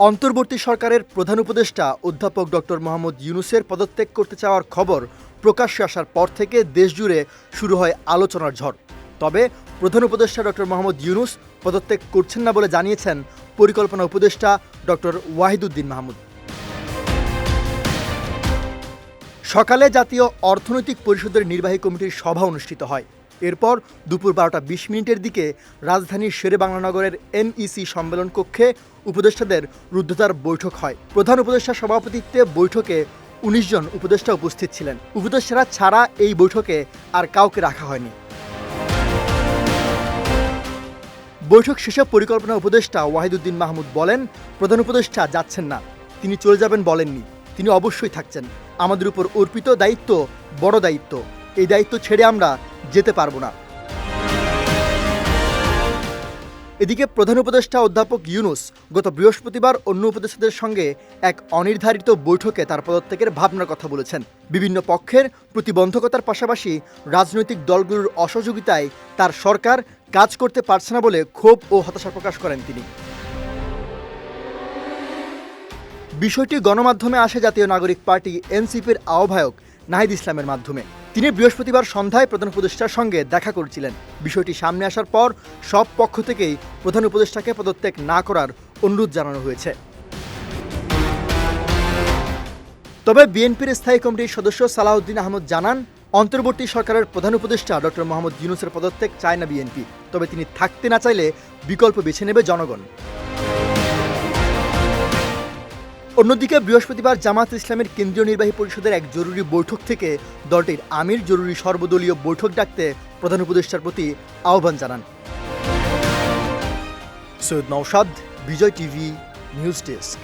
অন্তর্বর্তী সরকারের প্রধান উপদেষ্টা অধ্যাপক ডক্টর মোহাম্মদ ইউনুসের পদত্যাগ করতে চাওয়ার খবর প্রকাশ্যে আসার পর থেকে দেশজুড়ে শুরু হয় আলোচনার ঝড়। তবে প্রধান উপদেষ্টা ডক্টর মোহাম্মদ ইউনুস পদত্যাগ করছেন না বলে জানিয়েছেন পরিকল্পনা উপদেষ্টা ডক্টর ওয়াহিদুদ্দিন মাহমুদ। সকালে জাতীয় অর্থনৈতিক পরিষদের নির্বাহী কমিটির সভা অনুষ্ঠিত হয়। এরপর দুপুর বারোটা বিশ মিনিটের দিকে রাজধানীর শেরে বাংলানগরের এনইসি সম্মেলন কক্ষে উপদেষ্টাদের রুদ্ধতার বৈঠক হয়। প্রধান উপদেষ্টা সভাপতিত্বে বৈঠকে উনিশ জন উপদেষ্টা উপস্থিত ছিলেন। উপদেষ্টারা ছাড়া এই বৈঠকে আর কাউকে রাখা হয়নি। বৈঠক শেষে পরিকল্পনা উপদেষ্টা ওয়াহিদুদ্দিন মাহমুদ বলেন, প্রধান উপদেষ্টা যাচ্ছেন না। তিনি চলে যাবেন বলেননি। তিনি অবশ্যই থাকছেন। আমাদের উপর অর্পিত দায়িত্ব বড় দায়িত্ব। এই দায়িত্ব ছেড়ে আমরা যেতে পারব না। এদিকে প্রধান উপদেষ্টা অধ্যাপক ইউনুস গত বৃহস্পতিবার অন্য উপদেষ্টাদের সঙ্গে এক অনির্ধারিত বৈঠকে তার পদত্যাগের ভাবনার কথা বলেছেন। বিভিন্ন পক্ষের প্রতিবন্ধকতার পাশাপাশি রাজনৈতিক দলগুলোর অসহযোগিতায় তার সরকার কাজ করতে পারছে না বলে ক্ষোভ ও হতাশা প্রকাশ করেন তিনি। বিষয়টি গণমাধ্যমে আসে জাতীয় নাগরিক পার্টি এনসিপির আহ্বায়ক নাহিদ ইসলামের মাধ্যমে। তিনি বৃহস্পতিবার সন্ধ্যায় প্রধান উপদেষ্টার সঙ্গে দেখা করেছিলেন। বিষয়টি সামনে আসার পর সব পক্ষ থেকেই প্রধান উপদেষ্টাকে পদত্যাগ না করার অনুরোধ জানানো হয়েছে। তবে বিএনপির স্থায়ী কমিটির সদস্য সালাউদ্দিন আহমদ জানান, অন্তর্বর্তী সরকারের প্রধান উপদেষ্টা ডক্টর মোহাম্মদ ইউনুসের পদত্যাগ চায় না বিএনপি, তবে তিনি থাকতে না চাইলে বিকল্প বেছে নেবে জনগণ। অন্যদিকে বৃহস্পতিবার জামাত ইসলামের কেন্দ্রীয় নির্বাহী পরিষদের এক জরুরি বৈঠক থেকে দলটির আমির জরুরি সর্বদলীয় বৈঠক ডাকতে প্রধান উপদেষ্টার প্রতি আহ্বান জানান। Syed Noushad Bijoy TV, news desk.